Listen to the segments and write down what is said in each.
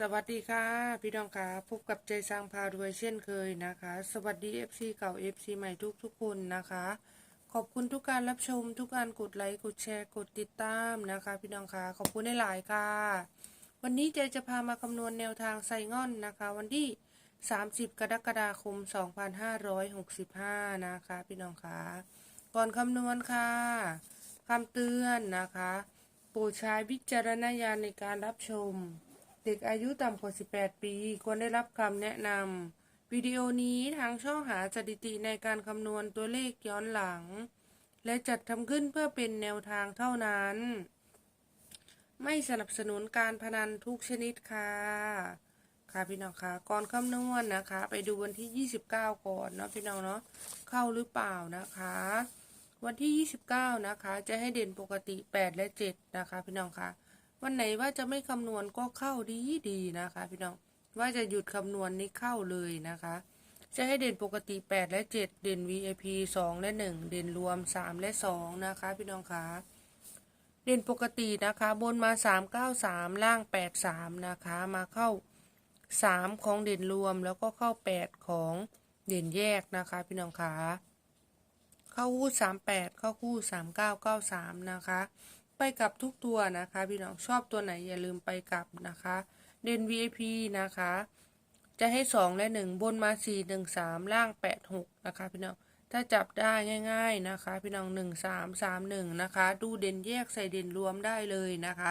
สวัสดีค่ะพี่น้องค่ะพบกับใจสร้างพารวยเช่นเคยนะคะ สวัสดี FC เก่า FC ใหม่ทุกทุกคนนะคะ ขอบคุณทุกการรับชมทุกการกดไลค์กดแชร์กดติดตามนะคะ พี่น้องค่ะขอบคุณหลายๆค่ะ วันนี้ใจจะพามาคำนวณแนวทางไซง่อนนะคะ วันที่ 30 กรกฎาคม 2565 นะคะ พี่น้องค่ะก่อนคำนวณค่ะคำเตือนนะคะโปรดใช้วิจารณญาณในการรับชม เด็กอายุต่ำกว่า 18 ปี ควรได้รับคำแนะนำวิดีโอนี้ทางช่องหาสถิติในการคำนวณตัวเลขย้อนหลัง และจัดทำขึ้นเพื่อเป็นแนวทางเท่านั้น ไม่สนับสนุนการพนันทุกชนิดค่ะ ค่ะพี่น้องคะก่อนคำนวณนะคะ ไปดูวันที่ 29 ก่อนเนาะพี่น้องเนาะเข้าหรือเปล่านะคะ วันที่ 29 นะคะ จะให้เด่นปกติ 8 และ 7 นะคะ พี่น้องคะ วันไหนว่าจะไม่คำนวณก็เข้าดีดีนะคะ พี่น้องว่าจะหยุดคำนวณนี้เข้าเลยนะคะ จะให้เด่นปกติ 8 และ 7 เด่น VIP 2 และ 1 เด่นรวม 3 และ 2 นะคะ พี่น้องคะเด่นปกตินะคะ บนมา 393 ล่าง 83 นะคะ มาเข้า 3 ของเด่นรวมแล้วก็เข้า 8 ของเด่นแยกนะคะ พี่น้องคะเข้าคู่ 38 เข้าคู่ 3993 นะคะ ไปกับทุกตัวนะคะ พี่น้องชอบตัวไหนอย่าลืมไปกลับนะคะ เด่น VIP นะคะ จะให้ 2 และ 1 บนมา 4 1 3 ล่าง 8 6 นะคะ พี่น้องถ้าจับได้ง่าย ๆนะคะ พี่น้อง 1 3 3 1 นะคะ ดูเด่นแยกใส่เด่นรวมได้เลยนะคะ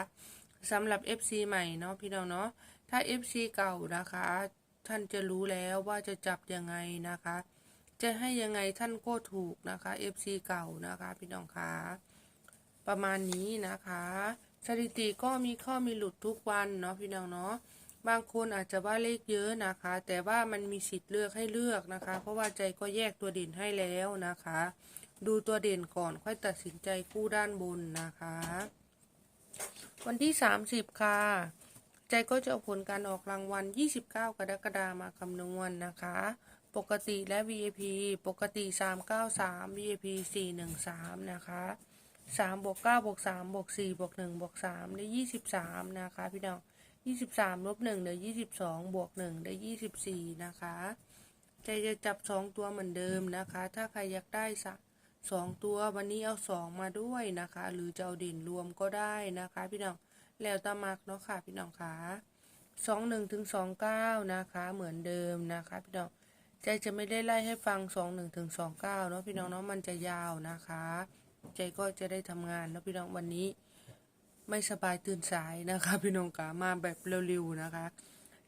สำหรับ FC ใหม่เนาะพี่น้องเนาะถ้า FC เก่านะคะ ท่านจะรู้แล้วว่าจะจับยังไงนะคะ จะให้ยังไงท่านก็ถูกนะคะ FC เก่านะคะ พี่น้องคะ ประมาณนี้นะคะ สถิติก็มีข้อมีหลุดทุกวันเนาะพี่น้องเนาะบางคนอาจจะว่าเลขเยอะนะคะ แต่ว่ามันมีสิทธิ์เลือกให้เลือกนะคะ เพราะว่าใจก็แยกตัวเด่นให้แล้วนะคะ ดูตัวเด่นก่อนค่อยตัดสินใจกู้ด้านบนนะคะ วันที่ 30 ค่ะ ใจก็จะเอาผลการออกรางวัล 29 กรกฎาคมมาคำนวณนะคะ ปกติและ VIP ปกติ 393 VIP 413 นะคะ 3บวก9บวก3บวก4บวก1บวก3ได้23นะคะพี่น้อง23ลบ1ได้22บสองบวก1ได้24นะคะใจจะจับ2ตัวเหมือนเดิมนะคะ ถ้าใครอยากได้สักสองตัววันนี้เอา2มาด้วยนะคะ หรือจะเอาเด่นรวมก็ได้นะคะ พี่น้องแล้วตามักเนาะค่ะพี่น้องคะสองหนึ่งถึงสองเก้านะคะ เหมือนเดิมนะคะพี่น้องใจจะไม่ได้ไล่ให้ฟังสองหนึ่งถึงสองเก้าเนาะพี่น้องเนาะมันจะยาวนะคะ ใจก็จะได้ทำงานนะพี่น้องวันนี้ ไม่สบายตื่นสายนะคะ พี่น้องกามาแบบเร็วๆนะคะ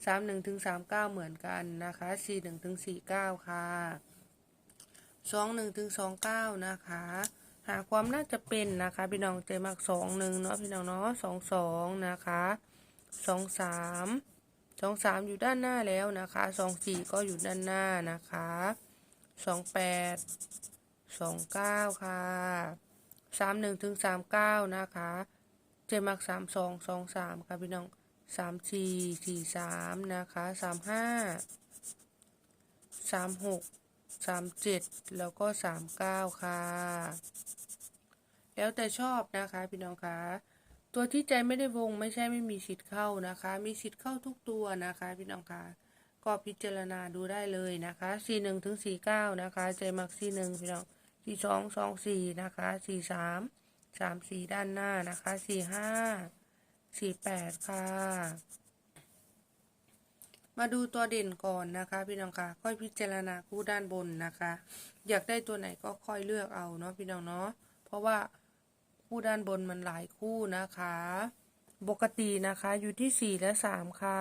สามหนึ่งถึงสามเก้าเหมือนกันนะคะสี่หนึ่งถึงสี่เก้าค่ะสองหนึ่งถึงสองเก้านะคะ หาความน่าจะเป็นนะคะ พี่น้องใจมากสองหนึ่งเนาะพี่น้องเนาะสองสองนะคะสองสามสองสามอยู่ด้านหน้าแล้วนะคะสองสี่ก็อยู่ด้านหน้านะคะสองแปดสองเก้าค่ะ สามหนึ่งถึงสามเก้านะคะเจมักสามสองสองสามค่ะพี่น้องสามสี่สี่สามนะคะสามห้าสามหกสามเจ็ดแล้วก็สามเก้าค่ะ แล้วแต่ชอบนะคะพี่น้องคะตัวที่ใจไม่ได้วงไม่ใช่ไม่มีสิทธิ์เข้านะคะ มีสิทธิ์เข้าทุกตัวนะคะพี่น้องคะก็พิจารณาดูได้เลยนะคะสี่หนึ่งถึงสี่เก้านะคะ ใจมักสี่หนึ่งพี่น้อง สี่สองสองสี่นะคะสี่สามสามสี่ด้านหน้านะคะสี่ห้าสี่แปดค่ะ มาดูตัวเด่นก่อนนะคะ พี่น้องค่ะ ค่อยพิจารณาคู่ด้านบนนะคะ อยากได้ตัวไหนก็ค่อยเลือกเอาเนาะพี่น้องเนาะเพราะว่าคู่ด้านบนมันหลายคู่นะคะปกตินะคะอยู่ที่สี่และสามค่ะ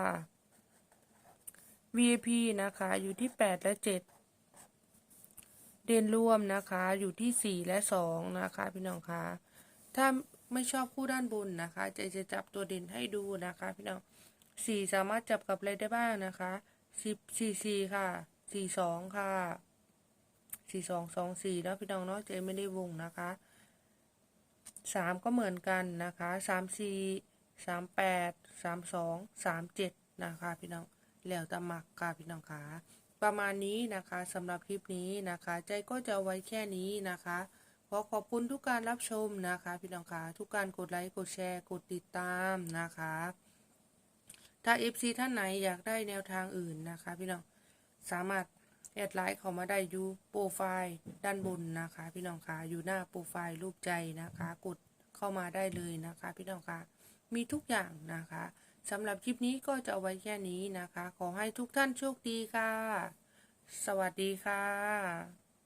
VIP นะคะอยู่ที่แปดและเจ็ด เด่นร่วมนะคะอยู่ที่สี่และสองนะคะพี่น้องคะถ้าไม่ชอบคู่ด้านบนนะคะใจจะจับตัวเด่นให้ดูนะคะพี่น้องสี่สามารถจับกับอะไรได้บ้างนะคะสิบสี่สี่ค่ะสี่สองค่ะสี่สองสองสี่แล้วพี่น้องเนาะใจไม่ได้วงนะคะสามก็เหมือนกันนะคะสามสี่สามแปดสามสองสามเจ็ดนะคะพี่น้องแล้วแต่มักค่ะพี่น้องคะ ประมาณนี้นะคะสำหรับคลิปนี้นะคะ ใจก็จะไว้แค่นี้นะคะขอขอบคุณทุกการรับชมนะคะ พี่น้องคะทุกการกดไลค์กดแชร์กดติดตามนะคะ ถ้า FC ท่านไหนอยากได้แนวทางอื่นนะคะ พี่น้องสามารถแอดไลน์เข้ามาได้อยู่โปรไฟล์ด้านบนนะคะ พี่น้องคะอยู่หน้าโปรไฟล์รูปใจนะคะ กดเข้ามาได้เลยนะคะ พี่น้องคะมีทุกอย่างนะคะ สำหรับคลิปนี้ก็จะเอาไว้แค่นี้นะคะ ขอให้ทุกท่านโชคดีค่ะ สวัสดีค่ะ